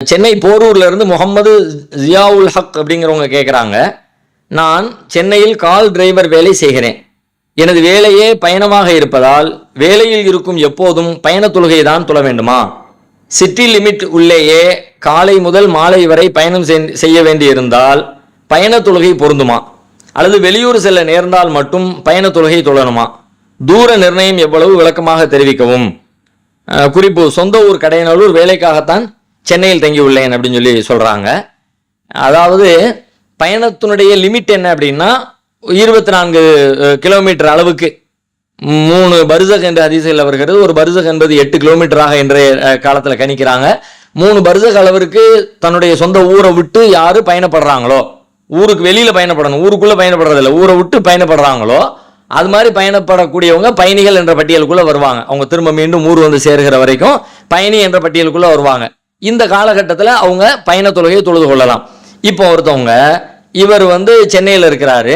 சென்னை போரூர்ல இருந்து முகமது ஜியாவுல் ஹக் அப்படிங்கிறவங்க கேட்குறாங்க நான் சென்னையில் கால் டிரைவர் வேலை செய்கிறேன். எனது வேலையே பயணமாக இருப்பதால் வேலையில் இருக்கும் எப்போதும் பயண தொழுகை தான் தொழ வேண்டுமா? சிட்டி லிமிட் உள்ளேயே காலை முதல் மாலை வரை பயணம் செய்ய வேண்டியிருந்தால் பயண தொழுகை பொருந்துமா? அல்லது வெளியூர் செல்ல நேர்ந்தால் மட்டும் பயண தொழுகை தொழணுமா? தூர நிர்ணயம் எவ்வளவு விளக்கமாக தெரிவிக்கவும். குறிப்பு சொந்த ஊர் கடையநல்லூர் வேலைக்காகத்தான் சென்னையில் தங்கியுள்ளேன் அப்படின்னு சொல்லி சொல்கிறாங்க அதாவது பயணத்தினுடைய லிமிட் என்ன அப்படின்னா இருபத்தி நான்கு கிலோமீட்டர் அளவுக்கு. மூணு பருசக் என்ற அதிசயில் வருகிறது. ஒரு பருசக் என்பது எட்டு கிலோமீட்டராக இன்றைய காலத்தில் கணிக்கிறாங்க. மூணு பருசக் அளவிற்கு தன்னுடைய சொந்த ஊரை விட்டு யார் பயணப்படுறாங்களோ ஊருக்கு வெளியில் பயணப்படணும் ஊருக்குள்ளே பயணப்படுறதில்ல ஊரை விட்டு பயணப்படுறாங்களோ அது மாதிரி பயணப்படக்கூடியவங்க பயணிகள் என்ற பட்டியலுக்குள்ளே வருவாங்க. அவங்க திரும்ப மீண்டும் ஊர் வந்து சேர்கிற வரைக்கும் பயணி என்ற பட்டியலுக்குள்ளே வருவாங்க. இந்த காலகட்டத்தில் அவங்க பயண தொழுகையை தொழுது கொள்ளலாம். இப்போ ஒருத்தவங்க இவர் வந்து சென்னையில் இருக்கிறாரு.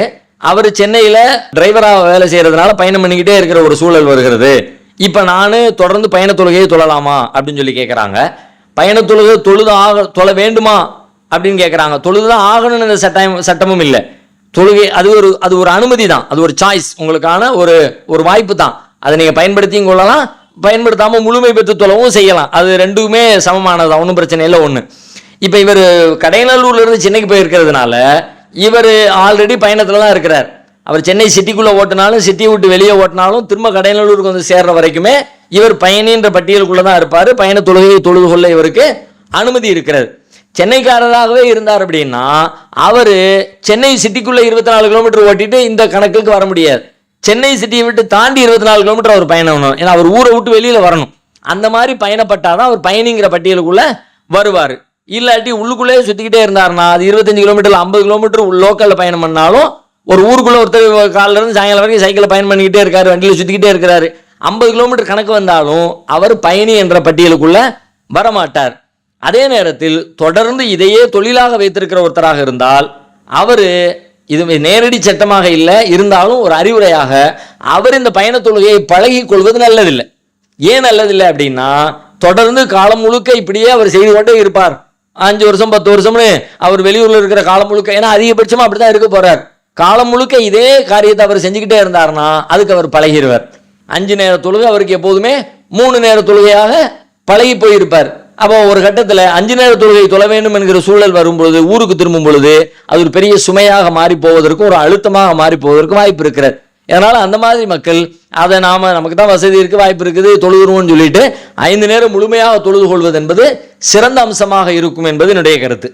அவர் சென்னையில் டிரைவராக வேலை செய்கிறதுனால பயணம் பண்ணிக்கிட்டே இருக்கிற ஒரு சூழல் வருகிறது. இப்போ நான் தொடர்ந்து பயண தொழுகையை தொழலாமா? அப்படின்னு சொல்லி கேட்குறாங்க பயண தொழுகை தொழுது ஆக தொழ வேண்டுமா? அப்படின்னு கேட்குறாங்க தொழுது தான் ஆகணும்னு சட்டம் சட்டமும் இல்லை. தொழுகை அது ஒரு அது ஒரு அனுமதி தான். அது ஒரு சாய்ஸ் உங்களுக்கான ஒரு ஒரு வாய்ப்பு தான். அதை நீங்கள் பயன்படுத்தியும் கொள்ளலாம். பயன்படுத்தாமல் முழுமை பெற்று தொழவும் செய்யலாம். அது ரெண்டுமே சமமானது? ஒன்றும் பிரச்சனை இல்லை ஒன்று இப்போ இவர் கடையநல்லூர்லேருந்து சென்னைக்கு போயிருக்கிறதுனால இவர் ஆல்ரெடி பயணத்தில் தான் இருக்கிறார். அவர் சென்னை சிட்டிக்குள்ளே ஓட்டினாலும் சிட்டியை விட்டு வெளியே ஓட்டினாலும் திரும்ப கடையநல்லூருக்கு வந்து சேர்ற வரைக்குமே இவர் பயணின்ற பட்டியலுக்குள்ளே தான் இருப்பார். பயண தொழுகை தொழுது கொள்ள இவருக்கு அனுமதி இருக்கிறது. சென்னைக்காரராகவே இருந்தார் அப்படின்னா அவர் சென்னை சிட்டிக்குள்ளே இருபத்தி நாலு கிலோமீட்டர் ஓட்டிட்டு இந்த கணக்குக்கு வர முடியாது. சென்னை சிட்டியை விட்டு தாண்டி இருபத்தி நாலு கிலோமீட்டர் அவர் பயணம் பண்ணணும். ஏன்னா அவர் ஊரை விட்டு வெளியில் வரணும். அந்த மாதிரி பயணப்பட்டாதான் அவர் பயணிங்கிற பட்டியலுக்குள்ளே வருவார். இல்லாட்டி உள்ளுக்குள்ளேயே சுற்றிக்கிட்டே இருந்தார்னா அது இருபத்தஞ்சு கிலோமீட்டர் ஐம்பது கிலோமீட்டர் லோக்கலில் பயணம் பண்ணாலும் ஒரு ஊருக்குள்ளே ஒருத்தர் காலிலிருந்து சாயங்காலம் வரைக்கும் சைக்கிளில் பயணம் பண்ணிக்கிட்டே இருக்காரு வண்டியில் சுற்றிக்கிட்டே இருக்கிறாரு. ஐம்பது கிலோமீட்டர் கணக்கு வந்தாலும் அவர் பயணி என்ற பட்டியலுக்குள்ளே வரமாட்டார். அதே நேரத்தில் தொடர்ந்து இதையே தொழிலாக வைத்திருக்கிற ஒருத்தராக இருந்தால் அவர் இது நேரடி சட்டமாக இல்லை. இருந்தாலும் ஒரு அறிவுரையாக அவர் இந்த பயண தொழுகையை பழகி கொள்வது நல்லதில்லை. ஏன் நல்லதில்லை அப்படின்னா தொடர்ந்து காலம் முழுக்க இப்படியே அவர் செய்து கொண்டே இருப்பார். அஞ்சு வருஷம் பத்து வருஷம்னு அவர் வெளியூர்ல இருக்கிற காலம் முழுக்க ஏன்னா அதிகபட்சமா அப்படிதான் இருக்க போறார். காலம் முழுக்க இதே காரியத்தை அவர் செஞ்சுக்கிட்டே இருந்தார்னா அதுக்கு அவர் பழகிடுவார் அஞ்சு நேர தொழுகை அவருக்கு எப்போதுமே மூணு நேர தொழுகையாக பழகி போயிருப்பார். அப்போ ஒரு கட்டத்தில் அஞ்சு நேர தொழுகை தொழ வேண்டும் என்கிற சூழல் வரும் பொழுது ஊருக்கு திரும்பும் பொழுது அது ஒரு பெரிய சுமையாக மாறி போவதற்கும் ஒரு அழுத்தமாக மாறி போவதற்கும் வாய்ப்பு இருக்கிறது. அதனால் அந்த மாதிரி மக்கள் அதை நாம் நமக்கு தான் வசதி இருக்கு வாய்ப்பு இருக்குது தொழுதுருவோம்னு சொல்லிட்டு ஐந்து நேரம் முழுமையாக தொழுது கொள்வது என்பது சிறந்த அம்சமாக இருக்கும் என்பது என்னுடைய கருத்து.